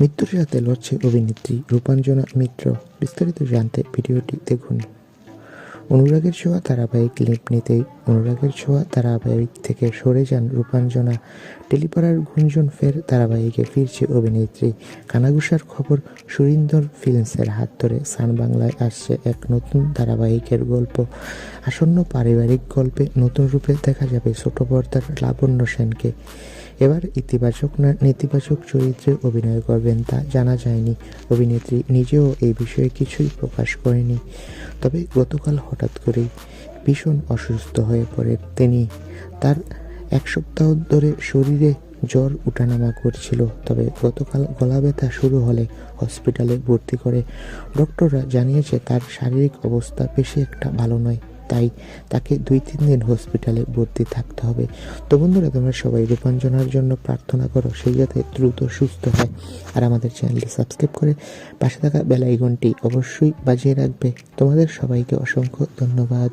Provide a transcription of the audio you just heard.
মৃত্যুর সাথে লড়ছে অভিনেত্রী রূপাঞ্জনা মিত্র। বিস্তারিত জানতে ভিডিওটি দেখুন। অনুরাগের ছোঁয়া ধারাবাহিক ক্লিপ নিতেই অনুরাগের ছোঁয়া ধারাবাহিক থেকে সরে যান রূপাঞ্জনা। টেলিপাড়ার গুঞ্জন ফের ধারাবাহিকে ফিরছে অভিনেত্রী। কানাগুসার খবর সুরিন্দর ফিল্মসের হাত ধরে সান বাংলায় আসছে এক নতুন ধারাবাহিকের গল্প। আসন্ন পারিবারিক গল্পে নতুন রূপে দেখা যাবে ছোট পর্দার লাবণ্য সেনকে। এবার ইতিবাচক না, নেতিবাচক চরিত্রে অভিনয় করবেন তা জানা যায়নি। অভিনেত্রী নিজেও এই বিষয়ে কিছুই প্রকাশ করেনি। তবে গতকাল হঠাৎ করেই ভীষণ অসুস্থ হয়ে পড়ে তিনি। তার এক সপ্তাহ ধরে শরীরে জ্বর উঠানামা করছিল। তবে গতকাল গলা ব্যথা শুরু হলে হসপিটালে ভর্তি করে। ডক্টররা জানিয়েছে, তার শারীরিক অবস্থা বেশি একটা ভালো নয়। তাই তাকে দুই, তিন দিন হসপিটালে ভর্তি থাকতে হবে। তো বন্ধুরা, তোমরা সবাই রূপাঞ্জনার জন্য প্রার্থনা করো, সেই যাতে দ্রুত সুস্থ হয়। আর আমাদের চ্যানেলটি সাবস্ক্রাইব করে পাশে থাকা বেলাইগনটি অবশ্যই বাজিয়ে রাখবে। তোমাদের সবাইকে অসংখ্য ধন্যবাদ।